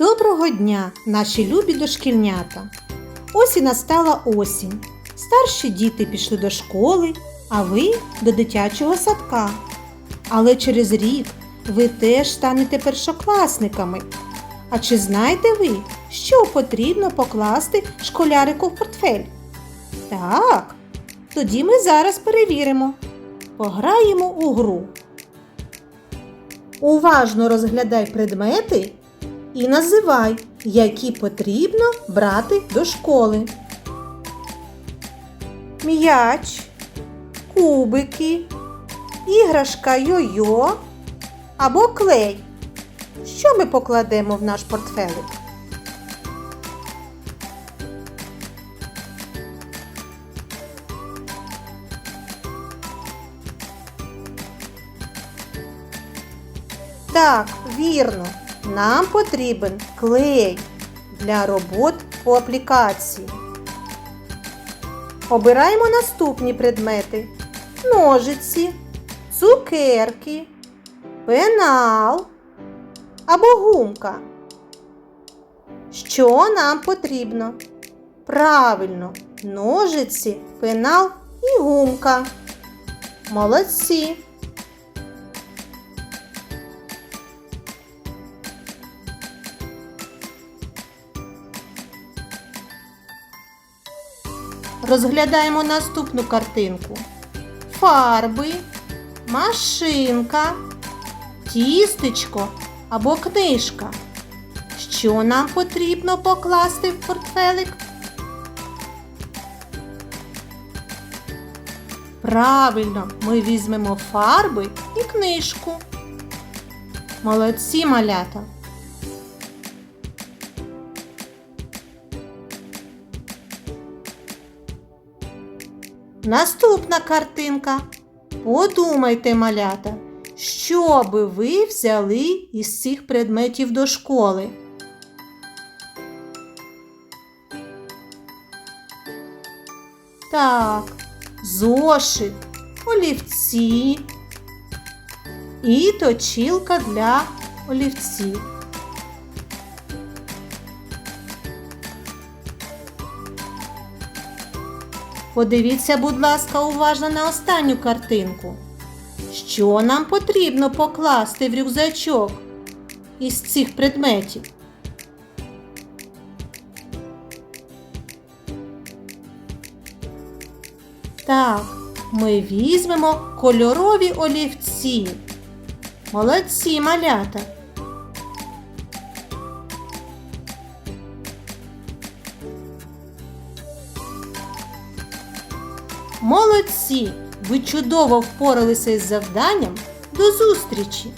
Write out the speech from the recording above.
Доброго дня, наші любі дошкільнята! Ось і настала осінь. Старші діти пішли до школи, а ви до дитячого садка. Але через рік ви теж станете першокласниками. А чи знаєте ви, що потрібно покласти школярику в портфель? Так, тоді ми зараз перевіримо. Пограємо у гру. Уважно розглядай предмети і називай, які потрібно брати до школи. М'яч, кубики, іграшка йо-йо або клей. Що ми покладемо в наш портфелик? Так, вірно. Нам потрібен клей для робот по аплікації. Обираємо наступні предмети: ножиці, цукерки, пенал або гумка. Що нам потрібно? Правильно, ножиці, пенал і гумка. Молодці! Розглядаємо наступну картинку. Фарби, машинка, тістечко або книжка. Що нам потрібно покласти в портфелик? Правильно, ми візьмемо фарби і книжку. Молодці малята! Наступна картинка. Подумайте, малята, що би ви взяли із цих предметів до школи? Так, зошит, олівці і точілка для олівців. Подивіться, будь ласка, уважно на останню картинку. Що нам потрібно покласти в рюкзачок із цих предметів? Так, ми візьмемо кольорові олівці. Молодці малята. Молодці! Ви чудово впоралися із завданням. До зустрічі!